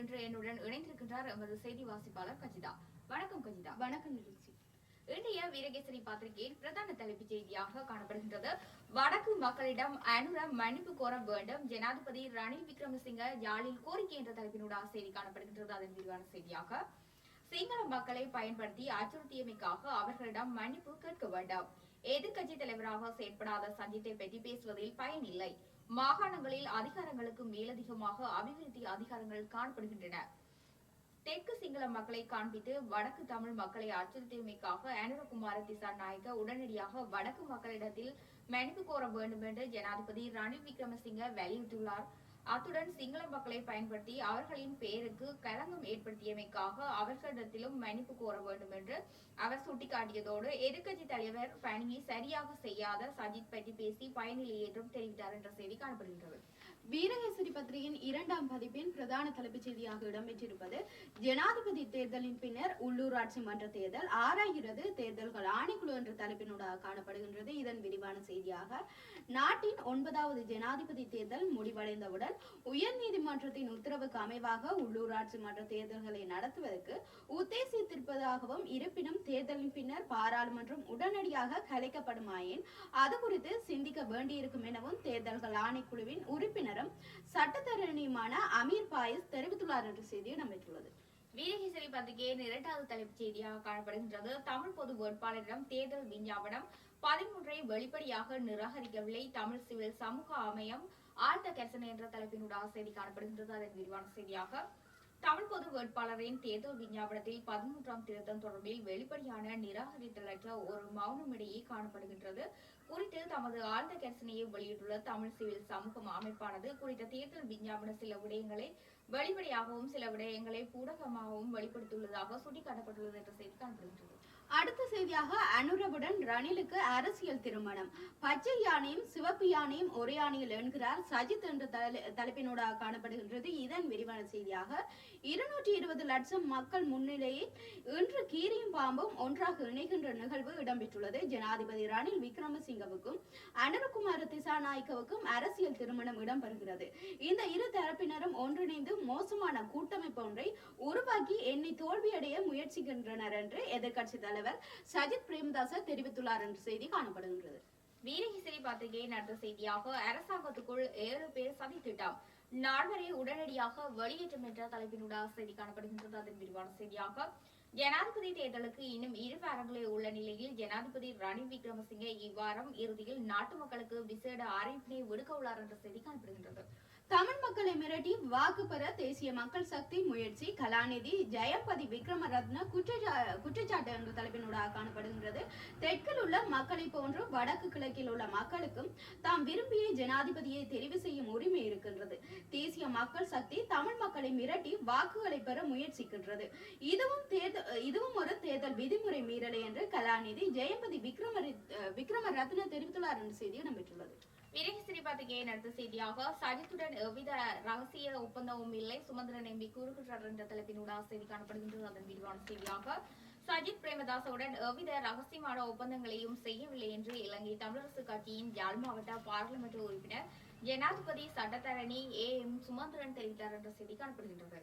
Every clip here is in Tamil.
வகையில் இன்று என்னுடன் இணைந்திருக்கின்றார் எமது செய்தி வாசிப்பாளர் கஜிதா. வணக்கம் கஜிதா. வணக்கம் நிகழ்ச்சி. இன்றைய வீரகேசரி பத்திரிகையில் பிரதான தலைப்புச் செய்தியாக காணப்படுகின்றது. வடக்கு மக்களிடம் அனுர மன்னிப்பு கோர வேண்டும். ஜனாதிபதி ரணில் விக்ரமசிங்க யாழில் கோரிக்கை என்ற தலைப்பினூடாக செய்தி காணப்படுகின்றது. அதன் விரிவான செய்தியாக சிங்கள மக்களை பயன்படுத்தி அச்சுறுத்தியமைக்காக அவர்களிடம் மன்னிப்பு கேட்க வேண்டாம். எதிர்க்கட்சி தலைவராக செயற்படாத சஞ்சித்தை பற்றி பேசுவதில் பயனில்லை மாகாணங்களில் அதிகாரங்களுக்கு மேலதிகமாக அபிவிருத்தி அதிகாரங்கள் காணப்படுகின்றன. தெற்கு சிங்கள மக்களை காண்பித்து வடக்கு தமிழ் மக்களை அச்சுறுத்தியமைக்காக அனுரகுமார திசாநாயக்க உடனடியாக வடக்கு மக்களிடத்தில் மன்னிப்பு கோர வேண்டும் என்று ஜனாதிபதி ரணில் விக்ரமசிங்க வலியுறுத்தியுள்ளார். அத்துடன் சிங்கள மக்களை பயன்படுத்தி அவர்களின் பெயருக்கு களங்கம் ஏற்படுத்தியமைக்காக அவர்களிடத்திலும் மன்னிப்பு கோர வேண்டும் என்று அவர் சுட்டிக்காட்டியதோடு எதிர்க்கட்சி தலைவர் பணியை சரியாக செய்யாத சஜித் பற்றி பேசி பயனில்லை என்றும் தெரிவித்தார் என்ற செய்தி காணப்படுகின்றது. வீரகேசரி பத்திரிகையின் இரண்டாம் பதிப்பின் பிரதான தலைப்புச் செய்தியாக இடம்பெற்றிருப்பது ஜனாதிபதி தேர்தலின் பின்னர் உள்ளூராட்சி மன்ற தேர்தல் ஆராய்கிறது தேர்தல்கள் ஆணைக்குழு என்ற தலைப்பினூடாக காணப்படுகின்றது. இதன் விரிவான செய்தியாக நாட்டின் ஒன்பதாவது ஜனாதிபதி தேர்தல் முடிவடைந்தவுடன் உயர்நீதிமன்றத்தின் உத்தரவுக்கு அமைவாக உள்ளூராட்சி மன்ற தேர்தல்களை நடத்துவதற்கு உத்தேசித்திருப்பதாகவும் இருப்பினும் தேர்தலின் பின்னர் பாராளுமன்றம் உடனடியாக கலைக்கப்படுமாயின் அது குறித்து சிந்திக்க வேண்டியிருக்கும் எனவும் தேர்தல்கள் ஆணைக்குழுவின் உறுப்பினர் உறுப்பினரும் சட்டத்தரணியுமான அமீர் பாயஸ் தெரிவித்துள்ளார் என்ற செய்தியை செய்தி இடம்பெற்றுள்ளது வீரகேசரி பத்திரிகையின் இரண்டாவது தலைப்புச் செய்தியாக காணப்படுகின்றது. தமிழ் பொது வேட்பாளரிடம் தேர்தல் விஞ்ஞாபனம் பதிமூன்றை வெளிப்படையாக நிராகரிக்கவில்லை. தமிழ் சிவில் சமூக அமையம் ஆழ்ந்த கரிசனை என்ற தலைப்பினூடாக செய்தி காணப்படுகின்றது. அதன் விரிவான செய்தியாக தமிழ் பொது வேட்பாளரின் தேர்தல் விஞ்ஞாபனத்தில் பதிமூன்றாம் திருத்தம் தொடர்பில் வெளிப்படையான நிராகரித்தலற்ற ஒரு மௌனமிடையே காணப்படுகின்றது. குறித்து தமது ஆழ்ந்த கரிசனையை வெளியிட்டுள்ள தமிழ் சிவில் சமூகம் அமைப்பானது குறித்த தேர்தல் விஞ்ஞாபன சில விடயங்களை வெளிப்படையாகவும் சில விடயங்களை பூடகமாகவும் வெளிப்படுத்தியுள்ளதாக சுட்டிக்காட்டப்பட்டுள்ளது என்ற செய்தி காணப்படுகின்றது. அடுத்த செய்தியாக அனுரவுடன் ரணிலுக்கு அரசியல் திருமணம். பச்சை யானையும் சிவப்பு யானையும் ஒரே யானையில் என்கிறார் சஜித் என்ற தலை- தலைப்பினூடாக காணப்படுகின்றது. இதன் விரிவான செய்தியாக இருநூற்றி இருபது லட்சம் மக்கள் முன்னிலையில் இன்று கீரியும் பாம்பும் ஒன்றாக இணைகின்ற நிகழ்வு இடம்பெற்றுள்ளது. ஜனாதிபதி ரணில் விக்ரமசிங்கவுக்கும் அனுரகுமார திசாநாயக்கவுக்கும் அரசியல் திருமணம் இடம்பெறுகிறது. இந்த இரு தரப்பினரும் ஒன்றிணைந்து மோசமான கூட்டமைப்பு ஒன்றை உருவாக்கி என்னை தோல்வியடைய முயற்சிக்கின்றனர் என்று எதிர்க்கட்சி தலைவர் தலைவர் சஜித் பிரேமதாச தெரிவித்துள்ளார் என்ற செய்தி காணப்படுகின்றது. வீரகிசிறி பத்திரிகையின் அடுத்த செய்தியாக அரசாங்கத்துக்குள் ஏழு பேர் சதி திட்டம். நால்வரை உடனடியாக வெளியேற்றம் என்ற தலைப்பினுடைய செய்தி காணப்படுகின்றது. அதன் விரிவான செய்தியாக ஜனாதிபதி தேர்தலுக்கு இன்னும் இரு வாரங்களே உள்ள நிலையில் ஜனாதிபதி ரணில் விக்ரமசிங்கே இவ்வாரம் இறுதியில் நாட்டு மக்களுக்கு விசேட அறிவிப்பினை விடுக்க உள்ளார் என்ற செய்தி காணப்படுகின்றது. தமிழ் மக்களை மிரட்டி வாக்கு பெற தேசிய மக்கள் சக்தி முயற்சி கலாநிதி ஜெயபதி விக்ரமரத்ன குற்றச்சா குற்றச்சாட்டு என்ற தலைப்பினூடாக காணப்படுகின்றது. தெற்கில் உள்ள மக்களை போன்று வடக்கு கிழக்கில் உள்ள மக்களுக்கும் தாம் விரும்பிய ஜனாதிபதியை தெரிவு செய்யும் உரிமை இருக்கின்றது. தேசிய மக்கள் சக்தி தமிழ் மக்களை மிரட்டி வாக்குகளை பெற முயற்சிக்கின்றது. இதுவும் தேர்தல் இதுவும் ஒரு தேர்தல் விதிமுறை மீறலை என்று கலாநிதி ஜெயபதி விக்ரம விக்ரம ரத்ன தெரிவித்துள்ளார் என்ற செய்தி இடம்பெற்றுள்ளது விரகிசிறி பத்திரிகையின் அடுத்த செய்தியாக சஜித்துடன் எவ்வித ரகசிய ஒப்பந்தமும் இல்லை. சுமந்திரன் எம்பி கூறுகின்றார் என்ற தலைப்பினூடாக செய்தி காணப்படுகின்றது. அதன் விரிவான செய்தியாக சஜித் பிரேமதாசவுடன் எவ்வித ரகசியமான ஒப்பந்தங்களையும் செய்யவில்லை என்று இலங்கை தமிழரசு கட்சியின் யாழ் மாவட்ட பாராளுமன்ற உறுப்பினர் ஜனாதிபதி சட்டத்தரணி ஏ எம் சுமந்திரன் தெரிவித்தார் என்ற செய்தி காணப்படுகின்றது.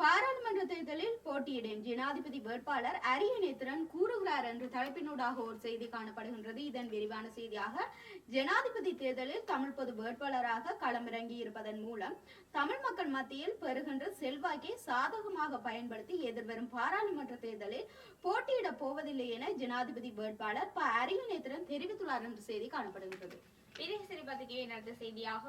பாராளுமன்ற தேர்தலில் போட்டியிடும் ஜனாதிபதி வேட்பாளர் அரியநேத்திரன் கூறுகிறார் என்று தலைப்பினூடாக ஒரு செய்தி காணப்படுகின்றது. இதன் விரிவான செய்தியாக ஜனாதிபதி தேர்தலில் தமிழ் பொது வேட்பாளராக களமிறங்கி இருப்பதன் மூலம் தமிழ் மக்கள் மத்தியில் பெறுகின்ற செல்வாக்கை சாதகமாக பயன்படுத்தி எதிர்வரும் பாராளுமன்ற தேர்தலில் போட்டியிடப் போவதில்லை என ஜனாதிபதி வேட்பாளர் ப. அரியநேத்திரன் தெரிவித்துள்ளார் என்ற செய்தி காணப்படுகின்றது. விரகிசிறி பத்திரிகையின் அடுத்த செய்தியாக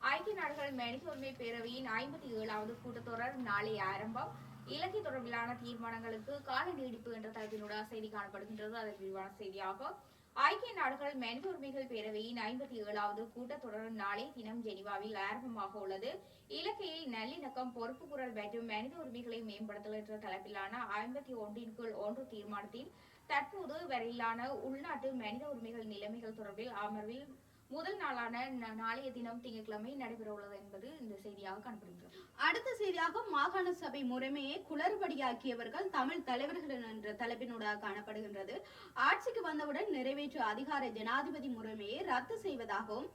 ஐக்கிய நாடுகள் மனித உரிமை பேரவையின் ஐம்பத்தி ஏழாவது கூட்டத்தொடர் நாளை ஆரம்பம். இலங்கை தொடர்பிலான தீர்மானங்களுக்கு கால நீடிப்பு என்ற தலைப்பினூடாக செய்தி காணப்படுகின்றது. அதன் விரிவான செய்தியாகும் ஐக்கிய நாடுகள் மனித உரிமைகள் பேரவையின் ஐம்பத்தி ஏழாவது கூட்டத்தொடர் நாளை தினம் ஜெனிவாவில் ஆரம்பமாக உள்ளது. இலக்கையில் நல்லிணக்கம் பொறுப்பு குரல் மற்றும் மனித உரிமைகளை மேம்படுத்தல் என்ற தலைப்பிலான ஐம்பத்தி ஒன்றின் கீழ் ஒன்று தீர்மானத்தில் தற்போது வரையிலான உள்நாட்டு மனித உரிமைகள் நிலைமைகள் தொடர்பில் அமர்வில் முதல் நாளான நாளைய தினம் திங்கட்கிழமை நடைபெற உள்ளது என்பது இந்த செய்தியாக காணப்படுகிறது. அடுத்த செய்தியாக மாகாண சபை முறைமையை குளறுபடியாக்கியவர்கள் தமிழ் தலைவர்கள் என்ற தலைப்பினூடாக காணப்படுகின்றது. ஆட்சிக்கு வந்தவுடன் நிறைவேற்று அதிகார ஜனாதிபதி முறைமையை ரத்து செய்வதாகவும்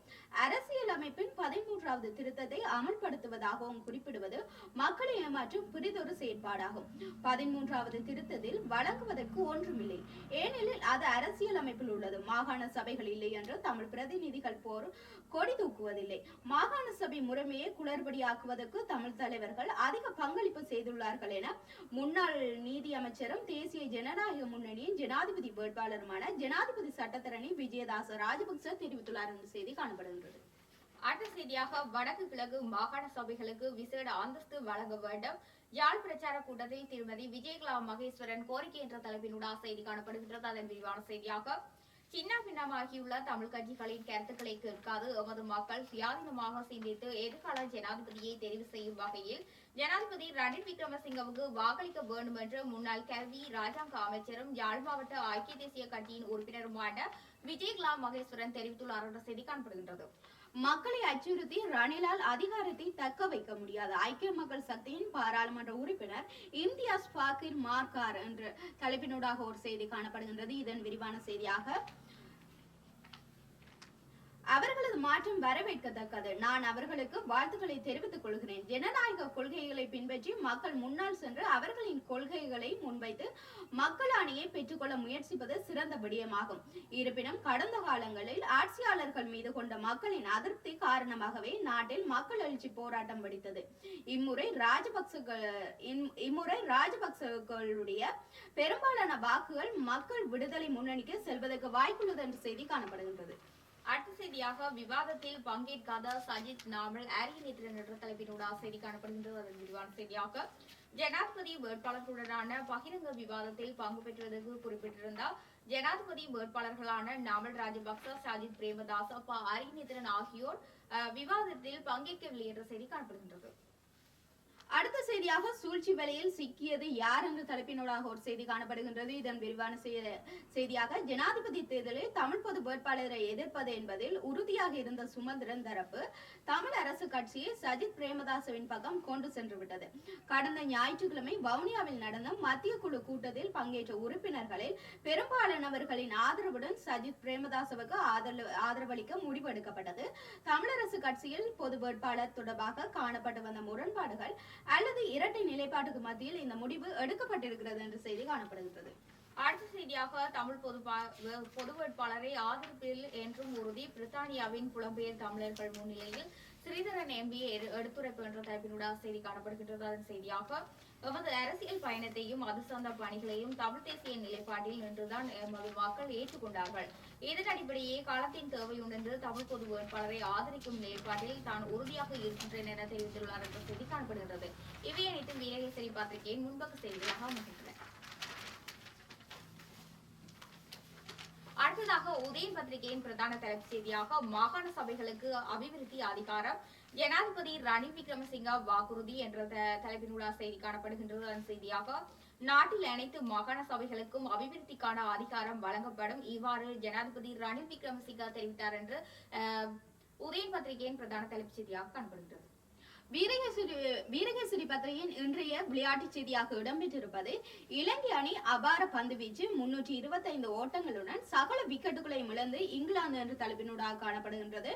அரசியல் அமைப்பின் பதிமூன்றாவது திருத்தத்தை அமல்படுத்துவதாகவும் குறிப்பிடுவது மக்களை ஏமாற்றும் பிரிதொரு செயற்பாடாகும். பதிமூன்றாவது திருத்தத்தில் வழங்குவதற்கு ஒன்றுமில்லை. ஏனெனில் அது அரசியல் அமைப்பில் உள்ளது. மாகாண சபைகள் இல்லை என்று தமிழ் பிரதிநிதி போர் கொடி தூக்குவதில்லை. மாகாண சபை முறைமையை குளறுபடியாக்குவதற்கு தமிழ் தலைவர்கள் அதிக பங்களிப்பு செய்துள்ளார்கள் என முன்னாள் நீதி அமைச்சரும் தேசிய ஜனநாயக முன்னணியின் ஜனாதிபதி வேட்பாளருமான ஜனாதிபதி சட்டத்தரணி விஜயதாச ராஜபக்ச தெரிவித்துள்ளார் என்ற செய்தி காணப்படுகின்றது. அடுத்த செய்தியாக வடக்கு கிழக்கு மாகாண சபைகளுக்கு விசேட அந்தஸ்து வழங்க வேண்டும். யாழ் பிரச்சார கூட்டத்தில் திருமதி விஜயகலா மகேஸ்வரன் கோரிக்கை என்ற தலைப்பினூடாக செய்தி காணப்படுகின்றது. அதன் விரிவான செய்தியாக சின்ன பின்னமாகியுள்ள தமிழ் கட்சிகளின் கருத்துக்களை கேட்காது எமது மக்கள் சுயாதீனமாக சிந்தித்து எதிர்கால ஜனாதிபதியை தெரிவு செய்யும் வகையில் ஜனாதிபதி ரணில் விக்ரமசிங்கவுக்கு வாக்களிக்க வேண்டும் என்று முன்னாள் கல்வி ராஜாங்க அமைச்சரும் யாழ் மாவட்ட ஐக்கிய தேசிய கட்சியின் உறுப்பினருமான விஜயகுலாம் மகேஸ்வரன் தெரிவித்துள்ளார் என்ற செய்தி காணப்படுகின்றது. மக்களை அச்சுறுத்தி ரணிலால் அதிகாரத்தை தக்க வைக்க முடியாது. ஐக்கிய மக்கள் சக்தியின் பாராளுமன்ற உறுப்பினர் இம்தியாஸ் பாக்கிர் மார்கார் என்ற தலைப்பினூடாக ஒரு செய்தி காணப்படுகின்றது. இதன் விரிவான செய்தியாக அவர்களது மாற்றம் வரவேற்கத்தக்கது. நான் அவர்களுக்கு வாழ்த்துக்களை தெரிவித்துக் கொள்கிறேன். ஜனநாயக கொள்கைகளை பின்பற்றி மக்கள் முன்னால் சென்று அவர்களின் கொள்கைகளை முன்வைத்து மக்கள் அணியை பெற்றுக்கொள்ள முயற்சிப்பது சிறந்த விடயமாகும். இருப்பினும் கடந்த காலங்களில் ஆட்சியாளர்கள் மீது கொண்ட மக்களின் அதிருப்தி காரணமாகவே நாட்டில் மக்கள் எழுச்சி போராட்டம் வெடித்தது. இம்முறை ராஜபக்சகள் இம்- இம்முறை ராஜபக்சர்களுடைய பெரும்பாலான வாக்குகள் மக்கள் விடுதலை முன்னணிக்கு செல்வதற்கு வாய்ப்புள்ளது என்ற செய்தி காணப்படுகின்றது. அடுத்த செய்தியாக விவாதத்தில் பங்கேற்காத சஜித் நாமல் ஆரியநேத்திரன் என்ற தலைப்பினூடாக செய்தி காணப்படுகின்றது. அதன் விரிவான செய்தியாக ஜனாதிபதி வேட்பாளர்களுடனான பகிரங்க விவாதத்தில் பங்கு பெற்றதற்கு குறிப்பிட்டிருந்தார் ஜனாதிபதி வேட்பாளர்களான நாமல் ராஜபக்ச சஜித் பிரேமதாஸ் ப அரியநேத்திரன் ஆகியோர் அஹ், விவாதத்தில் பங்கேற்கவில்லை என்ற செய்தி காணப்படுகின்றது. அடுத்த செய்தியாக சூழ்ச்சி வேலையில் சிக்கியது யார் என்ற தலைப்பினூடாக ஒரு செய்தி காணப்படுகின்றது. இதன் விரிவான செய்தியாக ஜனாதிபதி தேர்தலில் தமிழ் பொது வேட்பாளரை எதிர்ப்பது என்பதில் உறுதியாக இருந்த சுமந்திரன் தரப்பு தமிழ் அரசு கட்சியை சஜித் பிரேமதாசவின் பக்கம் கொண்டு சென்று விட்டது கடந்த ஞாயிற்றுக்கிழமை வவுனியாவில் நடந்த மத்திய குழு கூட்டத்தில் பங்கேற்ற உறுப்பினர்களில் பெரும்பாலானவர்களின் ஆதரவுடன் சஜித் பிரேமதாசவுக்கு ஆதரவு ஆதரவளிக்க முடிவெடுக்கப்பட்டது தமிழரசு கட்சியில் பொது வேட்பாளர் தொடர்பாக காணப்பட்டு வந்த முரண்பாடுகள் அல்லது இரட்டை நிலைப்பாட்டுக்கு மத்தியில் இந்த முடிவு எடுக்கப்பட்டிருக்கிறது என்ற செய்தி காணப்படுகிறது அடுத்த செய்தியாக தமிழ் பொது பொது வேட்பாளரை ஆதரிப்பில் என்றும் உறுதி. பிரித்தானியாவின் புலம்பெயர் தமிழர்கள் முன்னிலையில் ஸ்ரீதரன் எம்பிஏ எடுத்துரைப்பு என்ற தலைப்பினூடாக செய்தி காணப்படுகின்றது. அதன் செய்தியாக எமது அரசியல் பயணத்தையும் அது சார்ந்த பணிகளையும் தமிழ் தேசிய நிலைப்பாட்டில் நின்றுதான் எமது மக்கள் ஏற்றுக்கொண்டார்கள். இதன் அடிப்படையே காலத்தின் தேவை உணர்ந்து தமிழ் பொது வேட்பாளரை ஆதரிக்கும் நிலைப்பாட்டில் தான் உறுதியாக இருக்கின்றேன் என தெரிவித்துள்ளார் என்ற செய்தி காணப்படுகிறது இவை அனைத்தும் வீரகேசரி பத்திரிகையின் முன்பக்க செய்திகளாக அமைகின்றன. அடுத்ததாக உதயம் பத்திரிகையின் பிரதான தலைப்பு செய்தியாக மாகாண சபைகளுக்கு அபிவிருத்தி அதிகாரம் ஜனாதிபதி ரணில் விக்ரமசிங்க வாக்குறுதி என்ற த- செய்தி காணப்படுகின்றது. அந்த செய்தியாக நாட்டில் அனைத்து மாகாண சபைகளுக்கும் அபிவிருத்திக்கான அதிகாரம் வழங்கப்படும். இவ்வாறு ஜனாதிபதி ரணில் விக்ரமசிங்க தெரிவித்தார் என்று அஹ், பத்திரிகையின் பிரதான தலைப்பு செய்தியாக காணப்படுகின்றது. வீரகேசரி பத்திரிகையின் இன்றைய விளையாட்டுச் செய்தியாக இடம்பெற்றிருப்பது இலங்கை அணி அபார பந்து வீச்சு முன்னூற்றி இருபத்தைந்து ஓட்டங்களுடன் சகல விக்கெட்டுகளையும் இழந்து இங்கிலாந்து என்ற தலைப்பினூடாக காணப்படுகின்றது.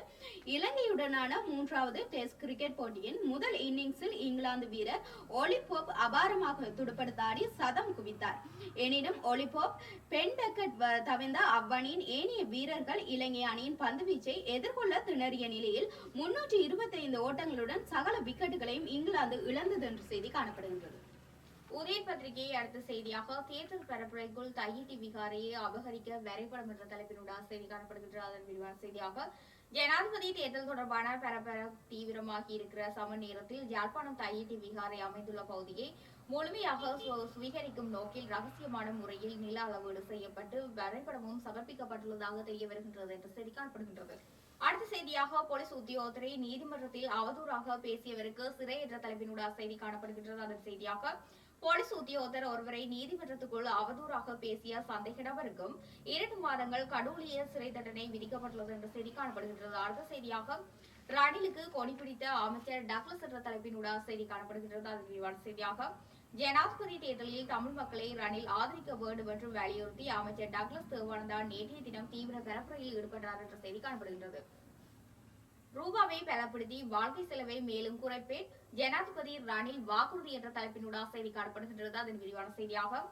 இலங்கையுடனான மூன்றாவது டெஸ்ட் கிரிக்கெட் போட்டியின் முதல் இன்னிங்ஸில் இங்கிலாந்து வீரர் ஒலிபோப் அபாரமாக துடுப்படுத்தாடி சதம் குவித்தார். எனினும் ஒலிபோப் பெண் டக்கெட் தவிர்ந்த அவ்வணியின் ஏனைய வீரர்கள் இலங்கை அணியின் பந்துவீச்சை எதிர்கொள்ள திணறிய நிலையில் முன்னூற்றி இருபத்தைந்து ஓட்டங்களுடன் சகல விக்கெட்டுகளையும் இங்கிலாந்து இழந்தது என்ற செய்தி காணப்படுகின்றது. உதய பத்திரிகையை அடுத்த செய்தியாக தேர்தல் பரப்புரைக்குள் தையிட்டி விகாரையை அபகரிக்க வரைபடம் என்ற தலைப்பினுடைய செய்தி காணப்படுகின்ற அதன் விரிவான செய்தியாக ஜனாதிபதி தேர்தல் தொடர்பான பரபர தீவிரமாகி இருக்கிற சம நேரத்தில் யாழ்ப்பாணம் தையிட்டி விகாரை அமைந்துள்ள பகுதியை முழுமையாக சுவீகரிக்கும் நோக்கில் ரகசியமான முறையில் நில அளவீடு செய்யப்பட்டு வரைபடமும் சமர்ப்பிக்கப்பட்டுள்ளதாக தெரிய வருகின்றது என்று செய்தி காணப்படுகின்றது. அடுத்த செய்தியாக போலீஸ் உத்தியோகத்தரை நீதிமன்றத்தில் அவதூறாக பேசியவருக்கு சிறை என்ற தலைப்பினுடைய செய்தி காணப்படுகின்றது. அதன் செய்தியாக போலீஸ் உத்தியோகத்தர் ஒருவரை நீதிமன்றத்துக்குள் அவதூறாக பேசிய சந்தேக நபருக்கும் இரண்டு மாதங்கள் கடூழிய சிறை தண்டனை விதிக்கப்பட்டுள்ளது என்ற செய்தி காணப்படுகின்றது. அடுத்த செய்தியாக ரணிலுக்கு கொடி பிடித்த அமைச்சர் டக்ளஸ் என்ற தலைப்பினுடைய செய்தி காணப்படுகின்றது. அதன் விரிவான செய்தியாக ஜனாதிபதி தேர்தலில் தமிழ் மக்களை ரணில் ஆதரிக்க வேண்டும் என்று வலியுறுத்தி அமைச்சர் டக்ளஸ் தேவானந்தா நேற்றைய தினம் தீவிர பரப்புரையில் ஈடுபட்டார் என்ற செய்தி காணப்படுகின்றது. ரூபாவை பலப்படுத்தி வாழ்க்கை செலவை மேலும் குறைப்பேன். ஜனாதிபதி ரணில் வாக்குறுதி என்ற தலைப்பினூடாக செய்தி காணப்படுகின்றது. அதன் விரிவான செய்தியாக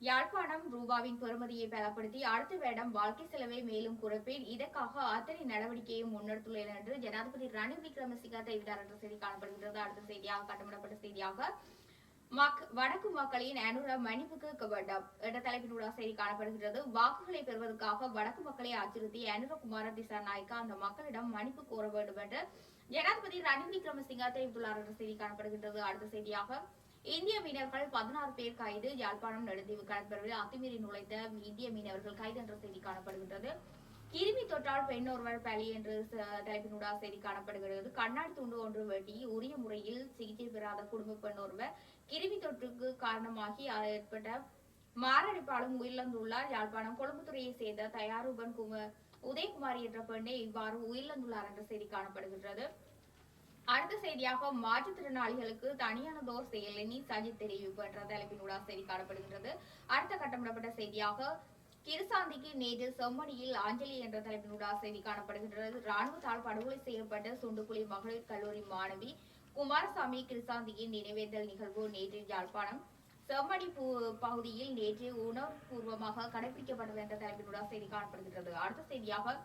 யாழ்ப்பாணம் ரூபாவின் பெறுமதியை பலப்படுத்தி அடுத்த வருடம் வாழ்க்கை செலவை மேலும் குறைப்பேன். இதற்காக அத்தனை நடவடிக்கையும் முன்னெடுத்துள்ளேன் என்று ஜனாதிபதி ரணில் விக்ரமசிங்க தெரிவித்தார் என்ற செய்தி காணப்படுகின்றது. அடுத்த செய்தியாக கட்டமிடப்பட்ட செய்தியாக வடக்கு மக்களின் அனுர மன்னிப்புக்கு வேண்டும். என்ற தலைப்பினூடாக செய்தி காணப்படுகிறது வாக்குகளை பெறுவதற்காக வடக்கு மக்களை அச்சுறுத்தி அனுரகுமார திசாநாயக்கா அந்த மக்களிடம் மன்னிப்பு கோர வேண்டும் என்று ஜனாதிபதி ரணில் விக்ரமசிங்க தெரிவித்துள்ளார் என்ற செய்தி காணப்படுகின்றது. அடுத்த செய்தியாக இந்திய மீனவர்கள் பதினாறு பேர் கைது யாழ்ப்பாணம் நெடுந்தீவு கடற்பரப்பில் அத்துமீறி நுழைந்த இந்திய மீனவர்கள் கைது என்ற செய்தி காணப்படுகின்றது. கிருமி தொற்றால் பெண் ஒருவர் பலி என்று ச- செய்தி காணப்படுகிறது. கண்ணாடி துண்டு ஒன்று வெட்டி உரிய முறையில் சிகிச்சை பெறாத குடும்ப பெண் ஒருவர் கிருமி தொற்றுக்கு காரணமாகி ஏற்பட்ட மாரடைப்பாலும் உயிரிழந்துள்ளார். யாழ்ப்பாணம் கொழும்புத்துறையை சேர்ந்த தயாரூபன் கும உதயகுமாரி என்ற பெண்ணை இவ்வாறு உயிரிழந்துள்ளார் என்ற செய்தி காணப்படுகின்றது. அடுத்த செய்தியாக மாற்றுத்திறனாளிகளுக்கு தனியானதோர் செயலினி சஜித் தெரிவிப்பு என்ற தலைப்பினூடாக செய்தி காணப்படுகின்றது. அடுத்த கட்டமிடப்பட்ட செய்தியாக கிருசாந்திக்கு நேற்று செம்மணியில் அஞ்சலி என்ற தலைப்பினூடாக செய்தி காணப்படுகின்றது. ராணுவத்தால் படுகொலை செய்யப்பட்ட சுண்டுக்குழி மகளிர் கல்லூரி மாணவி குமாரசாமி கிருசாந்தியின் நினைவேந்தல் நிகழ்வு நேற்று யாழ்ப்பாணம் செம்மணி பகுதியில் நேற்று உணர்வுபூர்வமாக கடைபிடிக்கப்பட்டது என்ற தலைப்பினூடாக செய்தி காணப்படுகின்றது. அடுத்த செய்தியாக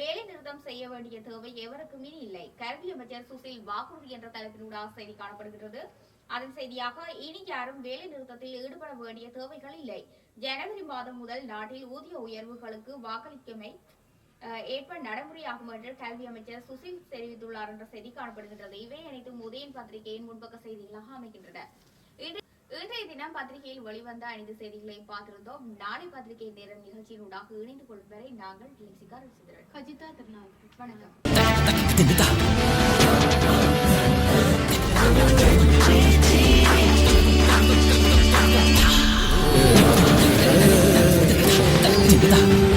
வேலை நிறுத்தம் செய்ய வேண்டிய தேவை எவருக்குமே இல்லை. கல்வி அமைச்சர் சுசில் வாக்குறுதி என்ற தலைப்பினூடாக செய்தி காணப்படுகின்றது. அதன் செய்தியாக இனி யாரும் வேலை நிறுத்தத்தில் ஈடுபட வேண்டிய தேவைகள் இல்லை. ஜனவரி மாதம் முதல் நாட்டில் ஊதிய உயர்வுகளுக்கு வாக்களிக்கமை ஏற்ப நடைமுறையாகும் என்று கல்வி அமைச்சர் சுசில் தெரிவித்துள்ளார் என்ற செய்தி காணப்படுகின்றது. இவை அனைத்தும் உதயன் பத்திரிகையின் முன்பக்க செய்திகளாக அமைகின்றன. இன்று- இன்றைய தினம் பத்திரிகையில் வெளிவந்த ஐந்து செய்திகளை பார்த்திருந்தோம். நாளை பத்திரிகை நேரம் நிகழ்ச்சியினூடாக இணைந்து கொள்ளும் வரை நாங்கள் கஜிதா வணக்கம். പിതാവേ